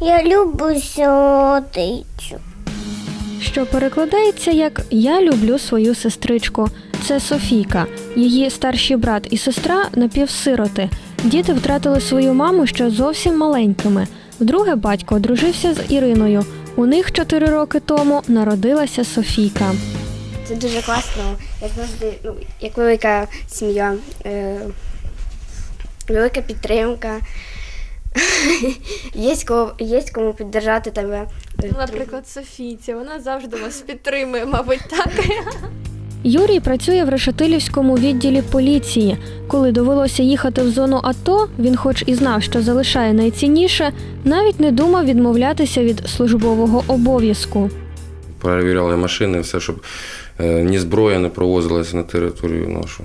Я люблю сьотицю. що перекладається як Я люблю свою сестричку. Це Софійка. Її старший брат і сестра напівсироти. Діти втратили свою маму ще зовсім маленькими. Вдруге батько одружився з Іриною. У них чотири роки тому народилася Софійка. Це дуже класно, як завжди, ну, як велика сім'я, е, велика підтримка. є, кого, є кому підтримати тебе. е, Наприклад, Софійці, вона завжди вас підтримує, мабуть, так. Юрій працює в Решетилівському відділі поліції. Коли довелося їхати в зону АТО, він, хоч і знав, що залишає найцінніше, навіть не думав відмовлятися від службового обов'язку. Перевіряли машини, все, щоб е, ні зброя не провозилася на територію нашу.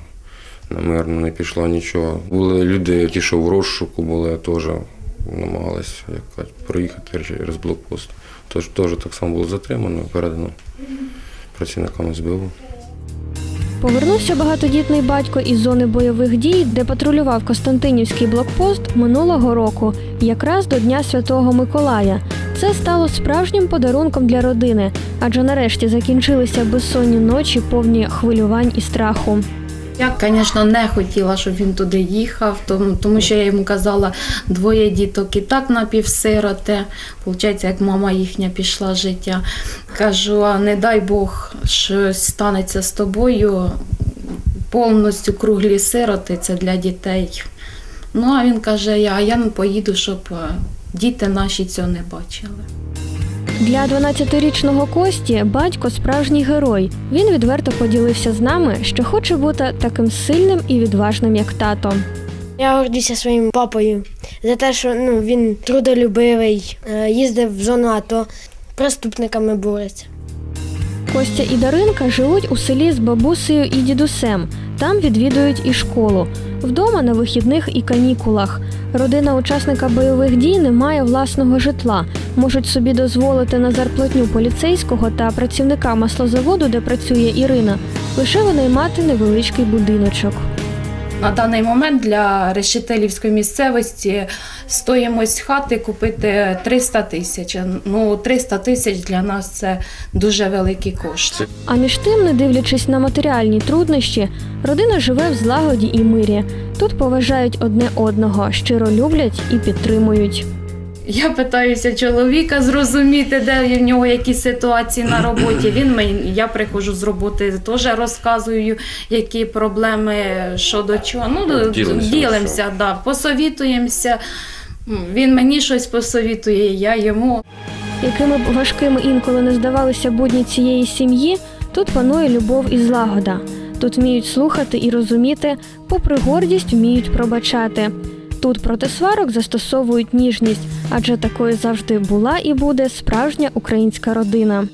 На мирну не пішло нічого. Були люди, які що в розшуку були, теж намагалися проїхати через блокпост. Тож теж так само було затримано, передано працівникам СБУ. Повернувся багатодітний батько із зони бойових дій, де патрулював Костянтинівський блокпост минулого року, якраз до Дня Святого Миколая. Це стало справжнім подарунком для родини, адже нарешті закінчилися безсонні ночі, повні хвилювань і страху. Я, звісно, не хотіла, щоб він туди їхав, тому, тому що я йому казала, двоє діток і так напівсироти. Получається, як мама їхня пішла життя. Кажу, а не дай Бог, щось станеться з тобою. Повністю круглі сироти це для дітей. Ну, а він каже, а я не поїду, щоб е, діти наші цього не бачили. Для 12-річного Кості батько справжній герой. Він відверто поділився з нами, що хоче бути таким сильним і відважним, як тато. Я гордюся своїм папою за те, що ну, він трудолюбивий, е, їздив в зону АТО, преступниками бореться. Костя і Даринка живуть у селі з бабусею і дідусем. Там відвідують і школу. Вдома на вихідних і канікулах. Родина учасника бойових дій не має власного житла. Можуть собі дозволити на зарплатню поліцейського та працівника маслозаводу, де працює Ірина, лише винаймати невеличкий будиночок. На даний момент для решетилівської місцевості стоїмость хати купити 300 тисяч. Ну, 300 тисяч для нас це дуже великі кошти. А між тим, не дивлячись на матеріальні труднощі, родина живе в злагоді і мирі. Тут поважають одне одного, щиро люблять і підтримують. Я питаюся чоловіка зрозуміти, де в нього які ситуації на роботі. Він мені, я приходжу з роботи, теж розказую, які проблеми щодо чого. Ну, Ділимося, ділимося, да, посовітуємося. Він мені щось посовітує, я йому. Якими б важкими інколи не здавалися будні цієї сім'ї, тут панує любов і злагода. Тут вміють слухати і розуміти, попри гордість вміють пробачати. Тут проти сварок застосовують ніжність, адже такою завжди була і буде справжня українська родина.